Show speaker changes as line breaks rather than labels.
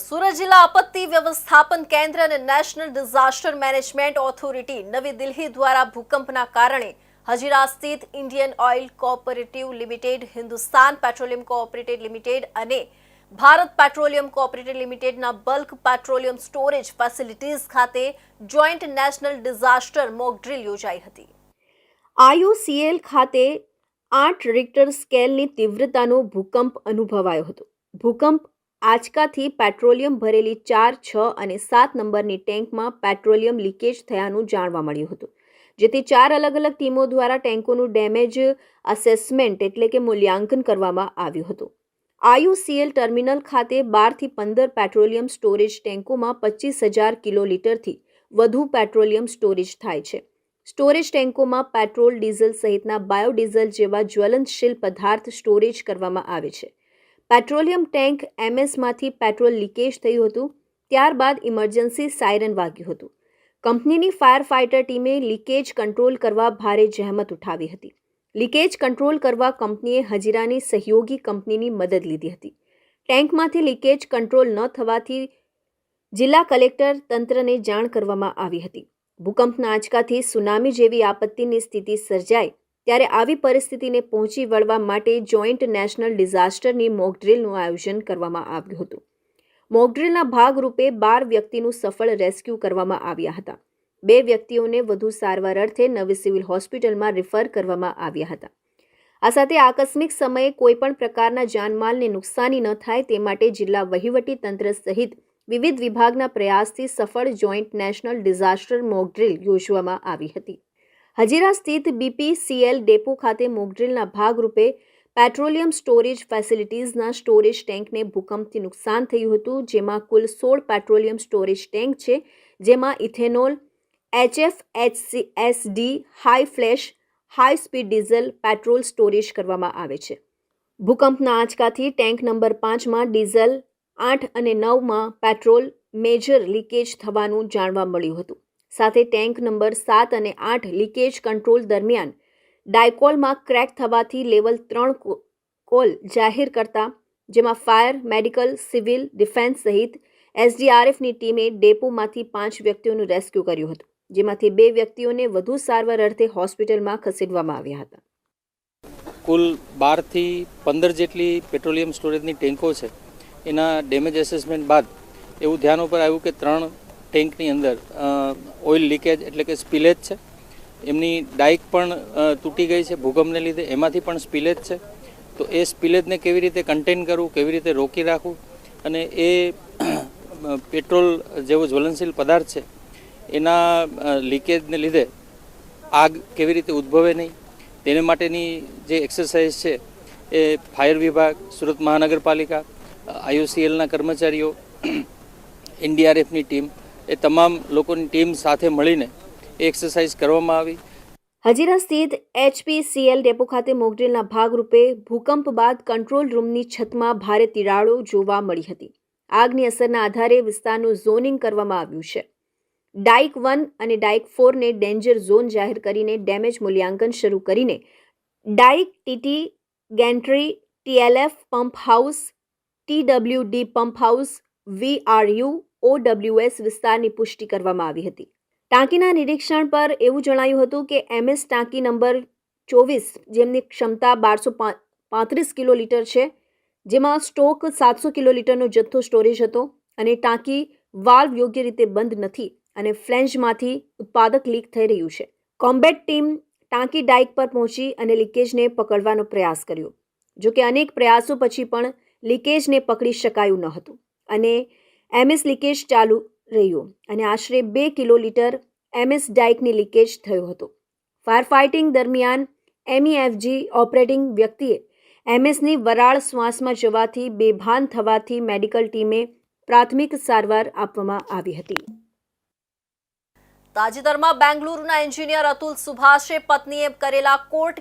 સુરત જિલ્લા આપત્તિ વ્યવસ્થાપન કેન્દ્ર અને નેશનલ ડિઝાસ્ટર મેનેજમેન્ટ ઓથોરિટી નવી દિલ્હી દ્વારા ભૂકંપના કારણે હજીરા સ્થિત Indian oil cooperative limited, Hindustan petroleum cooperative limited અને ભારત પેટ્રોલિયમ કોઓપરેટિવ લિમિટેડના બલ્ક પેટ્રોલિયમ સ્ટોરેજ ફેસિલિટીઝ ખાતે joint national disaster mock drill યોજાઈ હતી. આયુસીએલ ખાતે આઠ રિક્ટર સ્કેલની તીવ્રતાનો ભૂકંપ અનુભવાયો હતો. ભૂકંપ આંચકાથી પેટ્રોલિયમ ભરેલી ચાર, છ અને સાત નંબરની ટેન્કમાં પેટ્રોલિયમ લીકેજ થયાનું જાણવા મળ્યું હતું. જેથી ચાર અલગ અલગ ટીમો દ્વારા ટેન્કોનું ડેમેજ અસેસમેન્ટ એટલે કે મૂલ્યાંકન કરવામાં આવ્યું હતું. આયુસીએલ ટર્મિનલ ખાતે બારથી પંદર પેટ્રોલિયમ સ્ટોરેજ ટેન્કોમાં પચીસ હજાર કિલોલીટરથી વધુ પેટ્રોલિયમ સ્ટોરેજ થાય છે. સ્ટોરેજ ટેન્કોમાં પેટ્રોલ, ડીઝલ સહિતના બાયોડીઝલ જેવા જ્વલનશીલ પદાર્થ સ્ટોરેજ કરવામાં આવે છે. પેટ્રોલિયમ ટેન્ક એમએસમાંથી પેટ્રોલ લીકેજ થયું હતું, ત્યારબાદ ઇમરજન્સી સાયરન વાગ્યું હતું. કંપનીની ફાયર ફાઇટર ટીમે લીકેજ કંટ્રોલ કરવા ભારે જહેમત ઉઠાવી હતી. લીકેજ કંટ્રોલ કરવા કંપનીએ હજીરાની સહયોગી કંપનીની મદદ લીધી હતી. ટેન્કમાંથી લીકેજ કંટ્રોલ ન થવાથી જિલ્લા કલેક્ટર તંત્રને જાણ કરવામાં આવી હતી. ભૂકંપના આંચકાથી સુનામી જેવી આપત્તિની સ્થિતિ સર્જાય ત્યારે આવી પરિસ્થિતિને પહોંચી વળવા માટે જોઈન્ટ નેશનલ ડિઝાસ્ટરની મોકડ્રીલનું આયોજન કરવામાં આવ્યું હતું. મોકડ્રીલના ભાગરૂપે બાર વ્યક્તિનું સફળ રેસ્ક્યુ કરવામાં આવ્યા હતા. બે વ્યક્તિઓને વધુ સારવાર અર્થે નવી સિવિલ હોસ્પિટલમાં રિફર કરવામાં આવ્યા હતા. આ સાથે આકસ્મિક સમયે કોઈપણ પ્રકારના જાનમાલને નુકસાની ન થાય તે માટે જિલ્લા વહીવટી તંત્ર સહિત વિવિધ વિભાગના પ્રયાસથી સફળ જોઈન્ટ નેશનલ ડિઝાસ્ટર મોકડ્રીલ યોજવામાં આવી હતી. હજીરા સ્થિત બીપીસીએલ ડેપો ખાતે મોકડ્રીલના ભાગરૂપે પેટ્રોલિયમ સ્ટોરેજ ફેસિલિટીઝના સ્ટોરેજ ટેન્કને ભૂકંપથી નુકસાન થયું હતું, જેમાં કુલ સોળ પેટ્રોલિયમ સ્ટોરેજ ટેન્ક છે, જેમાં ethanol HF SD high flash, high speed diesel petrol storage કરવામાં આવે છે. ભૂકંપના આંચકાથી ટેન્ક નંબર પાંચમાં ડીઝલ, આઠ અને નવમાં પેટ્રોલ મેજર લીકેજ થવાનું જાણવા મળ્યું હતું. સાથે ટેન્ક નંબર સાત અને આઠ લીકેજ કંટ્રોલ દરમિયાન ડાયકોલમાં ક્રેક થવાથી લેવલ ત્રણ કોલ જાહેર કરતા, જેમાં ફાયર, મેડિકલ, સિવિલ, ડિફેન્સ સહિત એસડીઆરએફની ટીમે ડેપોમાંથી પાંચ વ્યક્તિઓનું રેસ્ક્યુ કર્યું હતું, જેમાંથી બે વ્યક્તિઓને વધુ સારવાર અર્થે હોસ્પિટલમાં ખસેડવામાં આવ્યા હતા.
કુલ બારથી પંદર જેટલી પેટ્રોલિયમ સ્ટોરેજની ટેન્કો છે. એના ડેમેજ એસેસમેન્ટ બાદ એવું ધ્યાન ઉપર આવ્યું કે ત્રણ ટેન્કની અંદર ઓઇલ લીકેજ એટલે કે સ્પિલેજ છે. એમની ડાઇક પણ તૂટી ગઈ છે ભૂકંપને લીધે. એમાંથી પણ સ્પિલેજ છે. તો એ સ્પિલેજને કેવી રીતે કન્ટેન કરવું, કેવી રીતે રોકી રાખવું? અને એ પેટ્રોલ જેવો જ્વલનશીલ પદાર્થ છે, એના લીકેજને લીધે આગ કેવી રીતે ઉદ્ભવે નહીં? તેને માટેની જે એક્સરસાઇઝ છે, એ ફાયર વિભાગ, સુરત મહાનગરપાલિકા આઈઓસીએલના કર્મચારીઓ, એનડીઆરએફની ટીમ એ તમામ લોકોની ટીમ સાથે મળીને એક્સરસાઇઝ કરવામાં આવી.
હજીરા સ્થિત એચપીસીએલ ડેપો ખાતે મોકડ્રીલના ભાગરૂપે ભૂકંપ બાદ કંટ્રોલ રૂમની છતમાં ભારે તિરાડો જોવા મળી હતી. આગની અસરના આધારે વિસ્તારનું ઝોનિંગ કરવામાં આવ્યું છે. ડાઇક વન અને ડાઇક ફોરને ડેન્જર ઝોન જાહેર કરીને ડેમેજ મૂલ્યાંકન શરૂ કરીને dyke TT gantry TLF pump house TWD pump house VRU OWS વિસ્તારની પુષ્ટિ કરવામાં આવી હતી. ટાંકીના નિરીક્ષણ પર એવું જણાયું હતું કે એમએસ ટાંકી નંબર ચોવીસ જેમની ક્ષમતા બારસો પાંત્રીસ કિલોલીટર છે, જેમાં સ્ટોક સાતસો કિલોલીટરનો જથ્થો સ્ટોરેજ હતો અને ટાંકી વાલ્વ યોગ્ય રીતે બંધ નથી અને ફ્લેન્જમાંથી ઉત્પાદક લીક થઈ રહ્યું છે. કોમ્બેટ ટીમ ટાંકી ડાઇક પર પહોંચી અને લીકેજને પકડવાનો પ્રયાસ કર્યો, જોકે અનેક પ્રયાસો પછી પણ લીકેજને પકડી શકાયું ન હતું અને એમએસ લીકેજ ચાલુ રહ્યું અને આશરે બે કિલોલીટર એમએસ ડાઇકની લીકેજ થયો હતો. ફાયર ફાઇટિંગ દરમિયાન એમઈએફજી ઓપરેટિંગ વ્યક્તિએ એમએસની વરાળ શ્વાસમાં જવાથી બેભાન થવાથી મેડિકલ ટીમે પ્રાથમિક સારવાર આપવામાં આવી હતી. તાજેતરમાં બેંગલુરુના એન્જિનિયર અતુલ સુભાષે પત્નીએ કરેલા કોર્ટ